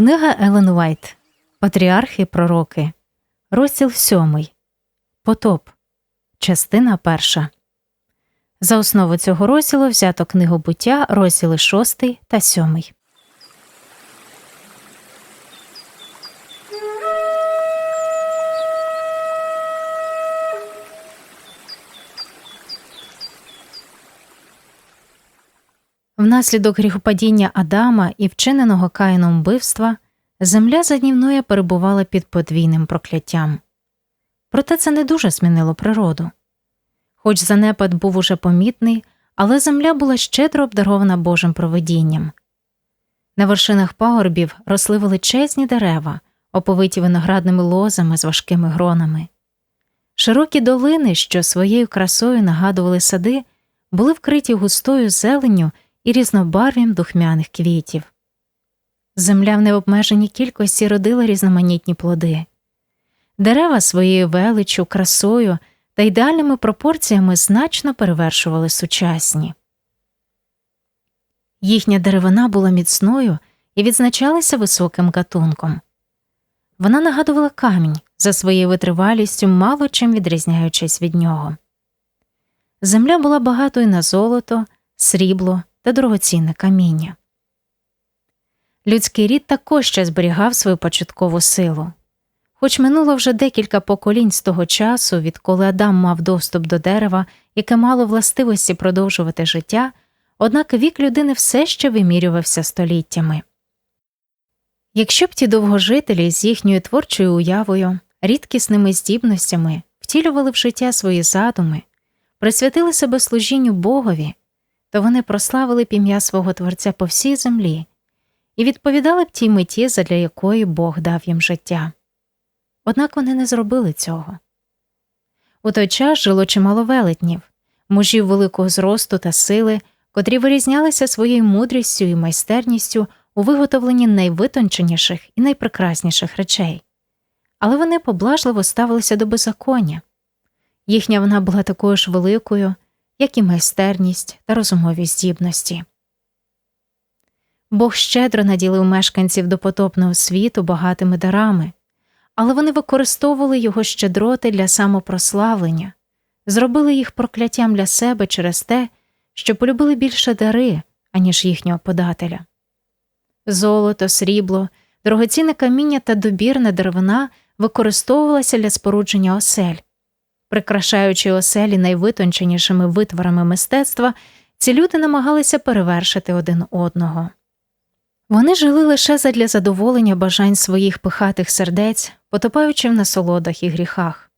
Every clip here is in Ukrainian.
Книга Елен Уайт Патріархи Пророки. Розділ сьомий. Потоп. Частина перша. За основу цього розділу взято книгу буття, розділи шостий та сьомий. Внаслідок гріхопадіння Адама і вчиненого Каїном вбивства земля заднівної перебувала під подвійним прокляттям. Проте це не дуже змінило природу. Хоч занепад був уже помітний, але земля була щедро обдарована Божим провидінням. На вершинах пагорбів росли величезні дерева, оповиті виноградними лозами з важкими гронами. Широкі долини, що своєю красою нагадували сади, були вкриті густою зеленню і різнобарв'ям духмяних квітів. Земля в необмеженій кількості родила різноманітні плоди. Дерева своєю величчю, красою та ідеальними пропорціями значно перевершували сучасні. Їхня деревина була міцною і відзначалася високим гатунком. Вона нагадувала камінь за своєю витривалістю, мало чим відрізняючись від нього. Земля була багатою на золото, срібло та дорогоцінне каміння. Людський рід також ще зберігав свою початкову силу. Хоч минуло вже декілька поколінь з того часу, відколи Адам мав доступ до дерева, яке мало властивості продовжувати життя, однак вік людини все ще вимірювався століттями. Якщо б ті довгожителі з їхньою творчою уявою, рідкісними здібностями втілювали в життя свої задуми, присвятили себе служінню Богові, то вони прославили б ім'я свого Творця по всій землі і відповідали б тій меті, задля якої Бог дав їм життя. Однак вони не зробили цього. У той час жило чимало велетнів, мужів великого зросту та сили, котрі вирізнялися своєю мудрістю і майстерністю у виготовленні найвитонченіших і найпрекрасніших речей, але вони поблажливо ставилися до беззаконня. Їхня вона була такою ж великою, як і майстерність та розумові здібності. Бог щедро наділив мешканців допотопного світу багатими дарами, але вони використовували його щедроти для самопрославлення, зробили їх прокляттям для себе через те, що полюбили більше дари, аніж їхнього подателя. Золото, срібло, дорогоцінне каміння та добірна деревина використовувалися для спорудження осель. Прикрашаючи оселі найвитонченішими витворами мистецтва, ці люди намагалися перевершити один одного. Вони жили лише задля задоволення бажань своїх пихатих сердець, потопаючи в насолодах і гріхах.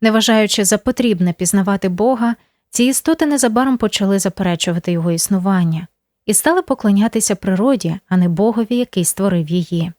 Не вважаючи за потрібне пізнавати Бога, ці істоти незабаром почали заперечувати його існування і стали поклонятися природі, а не Богові, який створив її.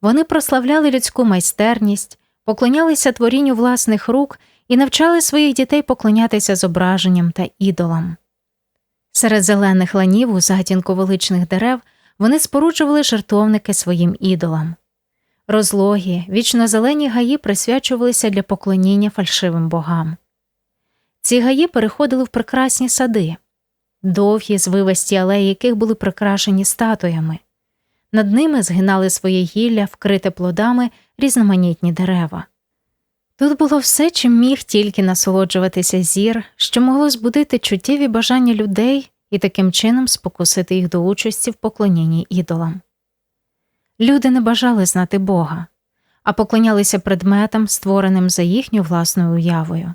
Вони прославляли людську майстерність, поклонялися творінню власних рук і навчали своїх дітей поклонятися зображенням та ідолам. Серед зелених ланів у затінку величних дерев вони споруджували жертовники своїм ідолам. Розлогі, вічно зелені гаї присвячувалися для поклоніння фальшивим богам. Ці гаї переходили в прекрасні сади, довгі звивасті алеї яких були прикрашені статуями. Над ними згинали своє гілля, вкрите плодами різноманітні дерева. Тут було все, чим міг тільки насолоджуватися зір, що могло збудити чуттєві бажання людей і таким чином спокусити їх до участі в поклонінні ідолам. Люди не бажали знати Бога, а поклонялися предметам, створеним за їхньою власною уявою.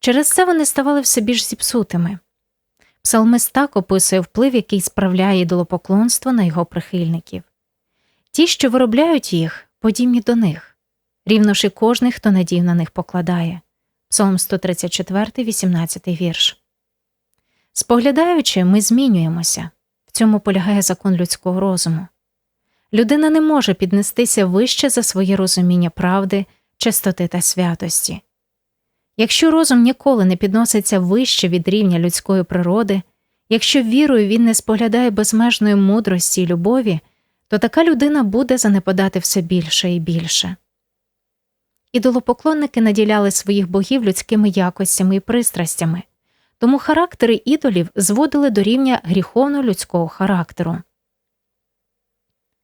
Через це вони ставали все більш зіпсутими. Псалмист так описує вплив, який справляє ідолопоклонство на його прихильників. Ті, що виробляють їх, подібні до них, рівно ж і кожний, хто надів на них покладає. Псалм 134, 18 вірш. Споглядаючи, ми змінюємося в цьому полягає закон людського розуму. Людина не може піднестися вище за своє розуміння правди, чистоти та святості. Якщо розум ніколи не підноситься вище від рівня людської природи, якщо вірою він не споглядає безмежної мудрості й любові, то така людина буде занепадати все більше і більше. Ідолопоклонники наділяли своїх богів людськими якостями і пристрастями, тому характери ідолів зводили до рівня гріховно людського характеру.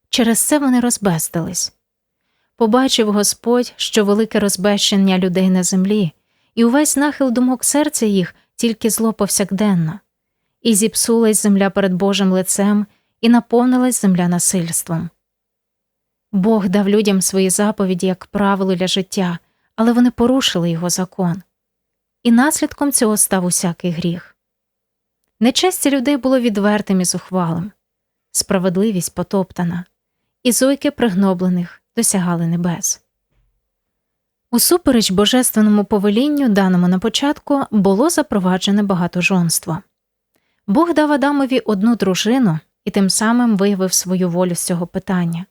Через це вони розбестились. Побачив Господь, що велике розбещення людей на землі, і увесь нахил думок серця їх тільки зло повсякденно, і зіпсулась земля перед Божим лицем, і наповнилась земля насильством. Бог дав людям свої заповіді як правило для життя, але вони порушили його закон, і наслідком цього став усякий гріх. Нечестя людей було відвертим і зухвалим, справедливість потоптана, і зойки пригноблених досягали небес. Усупереч божественному повелінню, даному на початку, було запроваджене багатожонство. Бог дав Адамові одну дружину і тим самим виявив свою волю з цього питання.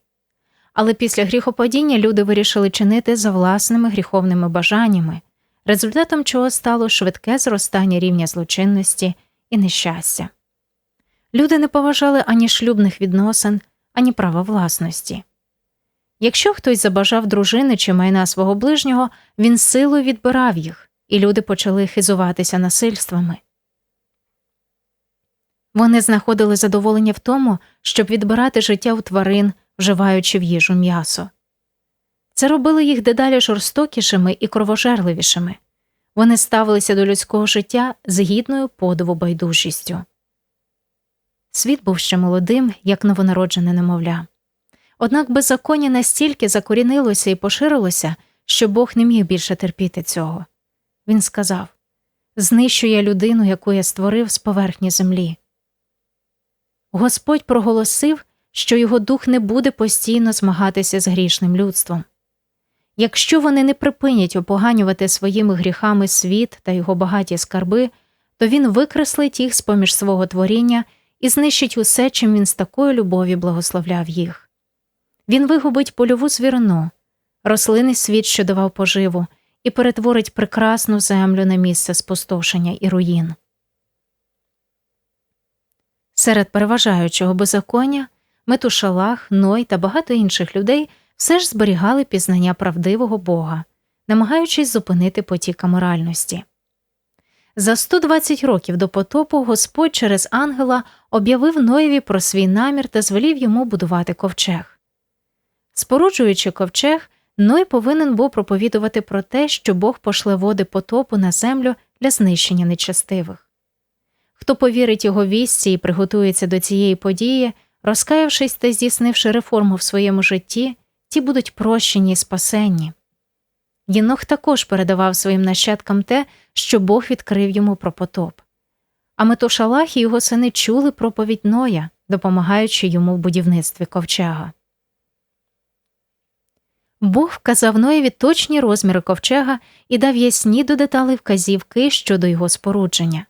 Але після гріхопадіння люди вирішили чинити за власними гріховними бажаннями, результатом чого стало швидке зростання рівня злочинності і нещастя. Люди не поважали ані шлюбних відносин, ані права власності. Якщо хтось забажав дружини чи майна свого ближнього, він силою відбирав їх, і люди почали хизуватися насильствами. Вони знаходили задоволення в тому, щоб відбирати життя у тварин, вживаючи в їжу м'ясо. Це робило їх дедалі жорстокішими і кровожерливішими. Вони ставилися до людського життя з гідною подиву байдужістю. Світ був ще молодим, як новонароджене немовля. Однак беззаконня настільки закорінилося і поширилося, що Бог не міг більше терпіти цього. Він сказав Знищу я людину, яку я створив з поверхні землі. Господь проголосив, що його дух не буде постійно змагатися з грішним людством. Якщо вони не припинять опоганювати своїми гріхами світ та його багаті скарби, то він викреслить їх з поміж свого творіння і знищить усе, чим він з такою любові благословляв їх. Він вигубить польову звірину, рослинний світ, що давав поживу, і перетворить прекрасну землю на місце спустошення і руїн. Серед переважаючого беззаконня Метушалах, Ной та багато інших людей все ж зберігали пізнання правдивого Бога, намагаючись зупинити потік аморальності. За 120 років до потопу Господь через ангела об'явив Ноєві про свій намір та звелів йому будувати ковчег. Споруджуючи ковчег, Ной повинен був проповідувати про те, що Бог пошле води потопу на землю для знищення нечестивих. Хто повірить його вісці і приготується до цієї події, розкаявшись та здійснивши реформу в своєму житті, ті будуть прощені і спасенні. Єнох також передавав своїм нащадкам те, що Бог відкрив йому про потоп. А Метушалах і його сини чули проповідь Ноя, допомагаючи йому в будівництві ковчега. Бог вказав Ноєві точні розміри ковчега і дав ясні до деталей вказівки щодо його спорудження.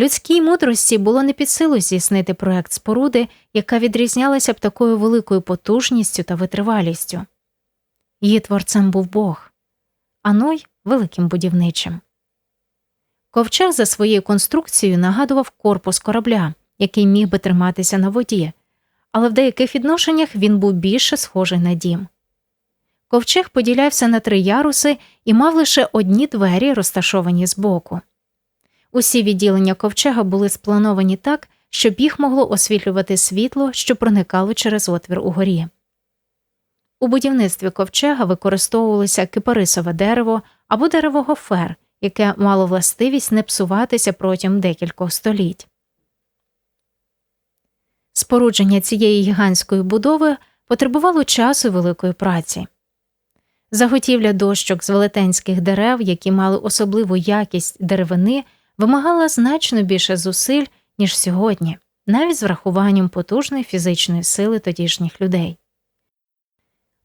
Людській мудрості було не під силу здійснити проект споруди, яка відрізнялася б такою великою потужністю та витривалістю. Її творцем був Бог, а Ной – великим будівничим. Ковчег за своєю конструкцією нагадував корпус корабля, який міг би триматися на воді, але в деяких відношеннях він був більше схожий на дім. Ковчег поділявся на три яруси і мав лише одні двері, розташовані збоку. Усі відділення ковчега були сплановані так, щоб їх могло освітлювати світло, що проникало через отвір угорі. У будівництві ковчега використовувалося кипарисове дерево або дерево гофер, яке мало властивість не псуватися протягом декількох століть. Спорудження цієї гігантської будови потребувало часу і великої праці. Заготівля дощок з велетенських дерев, які мали особливу якість деревини вимагала значно більше зусиль, ніж сьогодні, навіть з врахуванням потужної фізичної сили тодішніх людей.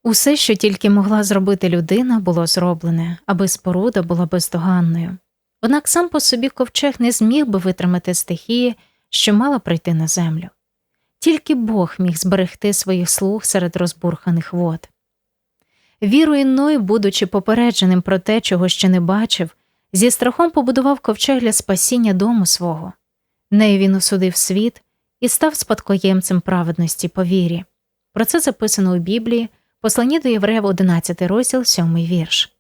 Усе, що тільки могла зробити людина, було зроблене, аби споруда була бездоганною. Однак сам по собі ковчег не зміг би витримати стихії, що мала прийти на землю. Тільки Бог міг зберегти своїх слуг серед розбурханих вод. Вірою Ной, будучи попередженим про те, чого ще не бачив, зі страхом побудував ковчег для спасіння дому свого. Нею він осудив світ і став спадкоємцем праведності по вірі. Про це записано у Біблії, посланні до Євреїв 11 розділ, 7 вірш.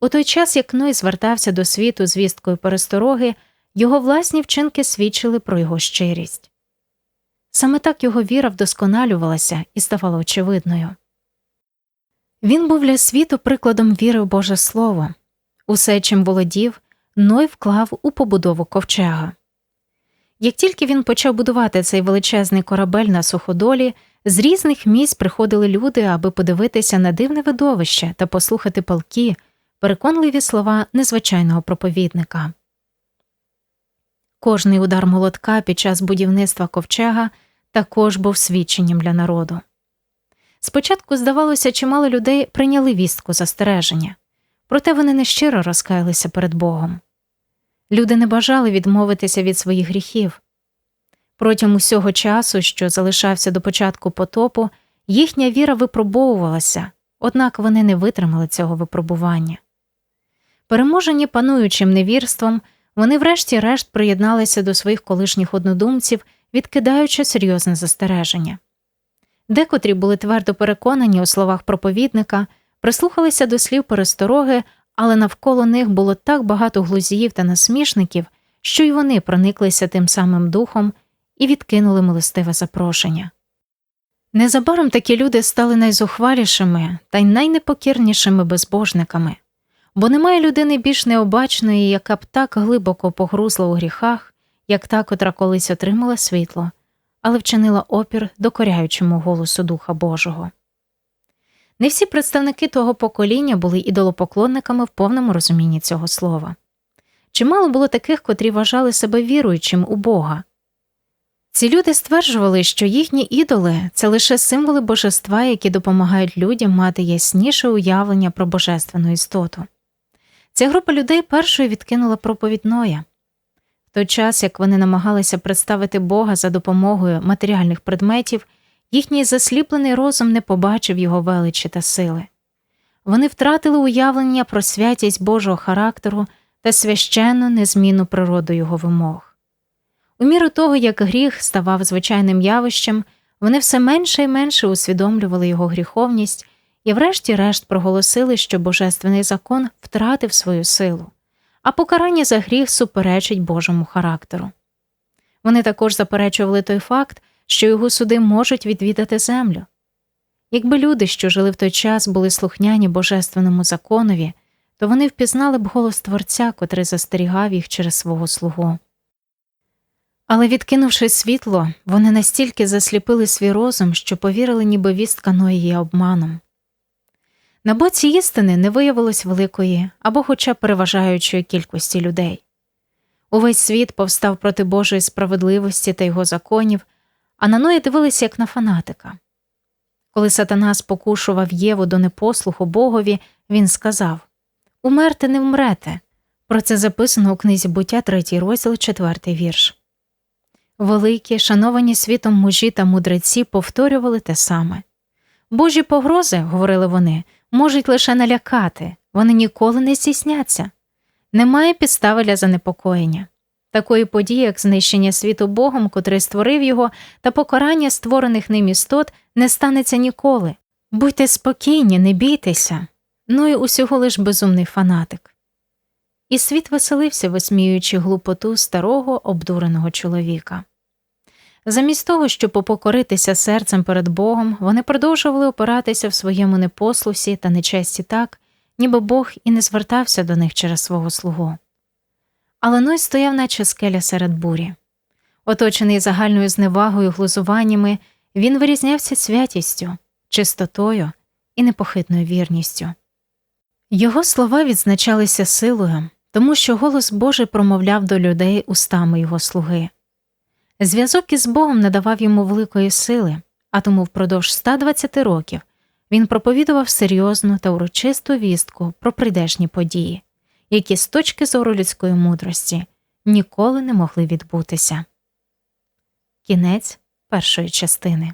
У той час, як Ной звертався до світу звісткою перестороги, його власні вчинки свідчили про його щирість. Саме так його віра вдосконалювалася і ставала очевидною. Він був для світу прикладом віри в Боже Слово. Усе, чим володів, Ной вклав у побудову ковчега. Як тільки він почав будувати цей величезний корабель на суходолі, з різних місць приходили люди, аби подивитися на дивне видовище та послухати палки, переконливі слова незвичайного проповідника. Кожний удар молотка під час будівництва ковчега також був свідченням для народу. Спочатку, здавалося, чимало людей прийняли вістку застереження, проте вони нещиро розкаялися перед Богом. Люди не бажали відмовитися від своїх гріхів. Протягом усього часу, що залишався до початку потопу, їхня віра випробовувалася, однак вони не витримали цього випробування. Переможені пануючим невірством, вони врешті-решт приєдналися до своїх колишніх однодумців, відкидаючи серйозне застереження. Декотрі були твердо переконані у словах проповідника, прислухалися до слів перестороги, але навколо них було так багато глузіїв та насмішників, що й вони прониклися тим самим духом і відкинули милостиве запрошення. Незабаром такі люди стали найзухвалішими та й найнепокірнішими безбожниками, бо немає людини більш необачної, яка б так глибоко погрузла у гріхах, як та, котра колись отримала світло, але вчинила опір докоряючому голосу Духа Божого. Не всі представники того покоління були ідолопоклонниками в повному розумінні цього слова. Чимало було таких, котрі вважали себе віруючим у Бога. Ці люди стверджували, що їхні ідоли це лише символи божества, які допомагають людям мати ясніше уявлення про божественну істоту. Ця група людей першою відкинула проповідь Ноя. В той час, як вони намагалися представити Бога за допомогою матеріальних предметів, їхній засліплений розум не побачив його величі та сили. Вони втратили уявлення про святість Божого характеру та священну незмінну природу його вимог. У міру того, як гріх ставав звичайним явищем, вони все менше і менше усвідомлювали його гріховність і, врешті-решт, проголосили, що божественний закон втратив свою силу, а покарання за гріх суперечить Божому характеру. Вони також заперечували той факт, що його суди можуть відвідати землю. Якби люди, що жили в той час, були слухняні божественному законові, то вони впізнали б голос Творця, котрий застерігав їх через свого слугу. Але, відкинувши світло, вони настільки засліпили свій розум, що повірили, ніби вістка Ної обманом. На боці істини не виявилось великої або хоча б переважаючої кількості людей. Увесь світ повстав проти Божої справедливості та його законів, а на Ноя дивилися як на фанатика. Коли сатана спокушував Єву до непослуху Богові, він сказав Умерти не вмрете. Про це записано у книзі буття, третій розділ, четвертий вірш. Великі, шановані світом мужі та мудреці повторювали те саме. Божі погрози, говорили вони, можуть лише налякати, вони ніколи не здійсняться. Немає підстави для занепокоєння. Такої події, як знищення світу Богом, котрий створив його, та покарання створених ним істот, не станеться ніколи. Будьте спокійні, не бійтеся. Ну і усього лиш безумний фанатик. І світ веселився, висміюючи глупоту старого обдуреного чоловіка. Замість того, щоб попокоритися серцем перед Богом, вони продовжували опиратися в своєму непослусі та нечесті так, ніби Бог і не звертався до них через свого слугу. Але Ной стояв, наче скеля серед бурі. Оточений загальною зневагою, глузуваннями, він вирізнявся святістю, чистотою і непохитною вірністю. Його слова відзначалися силою, тому що голос Божий промовляв до людей устами його слуги. Зв'язок із Богом надавав йому великої сили, а тому впродовж 120 років він проповідував серйозну та урочисту вістку про прийдешні події, які з точки зору людської мудрості ніколи не могли відбутися. Кінець першої частини